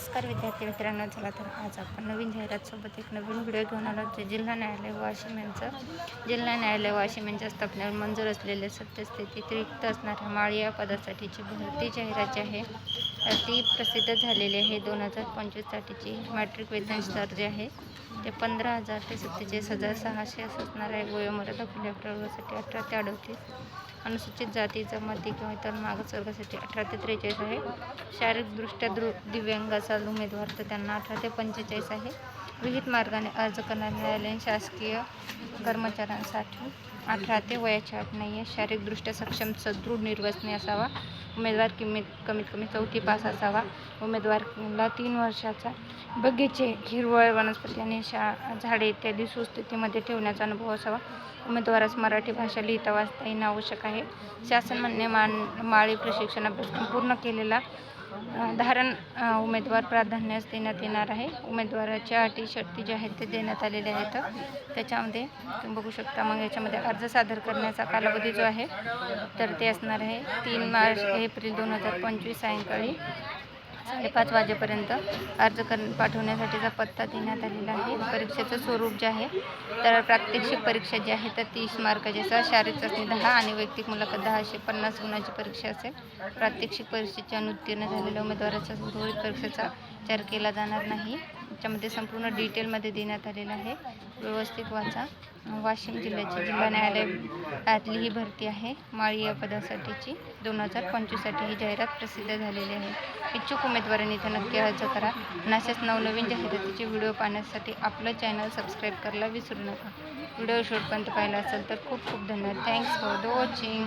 नमस्कार विद्यार्थी मित्रांनो चला तर आज आपण नवीन जाहिरातसोबत एक नवीन व्हिडिओ घेऊन आलो जे जिल्हा न्यायालय वाशिम यांचं. जिल्हा न्यायालय वाशिम यांच्या स्थापनेवर मंजूर असलेले सत्यस्थितीत रिक्त असणाऱ्या माळी या पदासाठीची भरती जाहिरात जी आहे ती प्रसिद्ध झालेली आहे दोन हजार पंचवीससाठीची मॅट्रिक वेतन स्तर जे आहे ते पंधरा हजार ते सत्तेचाळीस हजार सहाशे असं असणार आहे. वयोमर्यादा खुल्या प्रवर्गासाठी अठरा ते अडतीस. अनुसूचित जाती जमाती किंवा इतर मागासवर्गासाठी अठरा ते त्रेचाळीस आहे. शारीरिकदृष्ट्या दृ दिव्यांग असाल उमेदवार तर त्यांना अठरा ते पंचेचाळीस आहे. विहित मार्गाने अर्ज करणारे न्यायालयीन शासकीय कर्मचाऱ्यांसाठी अठरा ते वयाची अट नाही आहे. शारीरिकदृष्ट्या सक्षम सदृढ निर्वसनी असावा. उमेदवार किंमत कमीत कमी चौथी पास असावा. उमेदवारला तीन वर्षाचा बगीचे हिरवळ वनस्पती आणि शा झाडे इत्यादी सुस्थितीमध्ये ठेवण्याचा अनुभव असावा. उमेदवारास मराठी भाषा लिहिता वाचता येणं आवश्यक आहे. शासन म्हणणे मान माळी प्रशिक्षण अभ्यासक्रम पूर्ण केलेला धारण उमेदवार प्राधान्यास देण्यात येणार आहे. उमेदवाराच्या अटी शर्ती ज्या आहेत ते देण्यात आलेल्या आहेत. त्याच्यामध्ये तुम्ही बघू शकता मग याच्यामध्ये अर्ज सादर करण्याचा कालावधी जो आहे तर ते असणार आहे तीन मार्च एप्रिल दोन हजार पंचवीस सायंकाळी. साडेपाच वाजेपर्यंत अर्ज कर पाठवण्यासाठीचा पत्ता देण्यात आलेला आहे परीक्षेचं स्वरूप जे आहे तर प्रात्यक्षिक परीक्षा जी आहे तर तीस मार्काची असेल शारीरिक चाचणी दहा आणि वैयक्तिक मुलाखत दहाशे पन्नास गुणाची परीक्षा असेल. प्रात्यक्षिक परीक्षेच्या अनुत्तीर्ण झालेल्या उमेदवाराचा सुरळीत परीक्षेचा विचार केला जाणार नाही. याच्यामध्ये संपूर्ण डिटेलमध्ये देण्यात आलेलं आहे. व्यवस्थित वाचा. वाशिम जिल्ह्याची जिल्हा न्यायालयातली ही भरती आहे. माळी या पदासाठीची. दोन हजार पंचवीससाठी ही जाहिरात प्रसिद्ध झालेली आहे. इच्छुक उमेदवारांनी इथं नक्की अर्ज करा. आणि अशाच नवनवीन जाहिरातीचे व्हिडिओ पाहण्यासाठी आपलं चॅनल सबस्क्राईब करायला विसरू नका. व्हिडिओ शेवटपर्यंत पाहिला असेल तर खूप खूप धन्यवाद. Thanks for the watching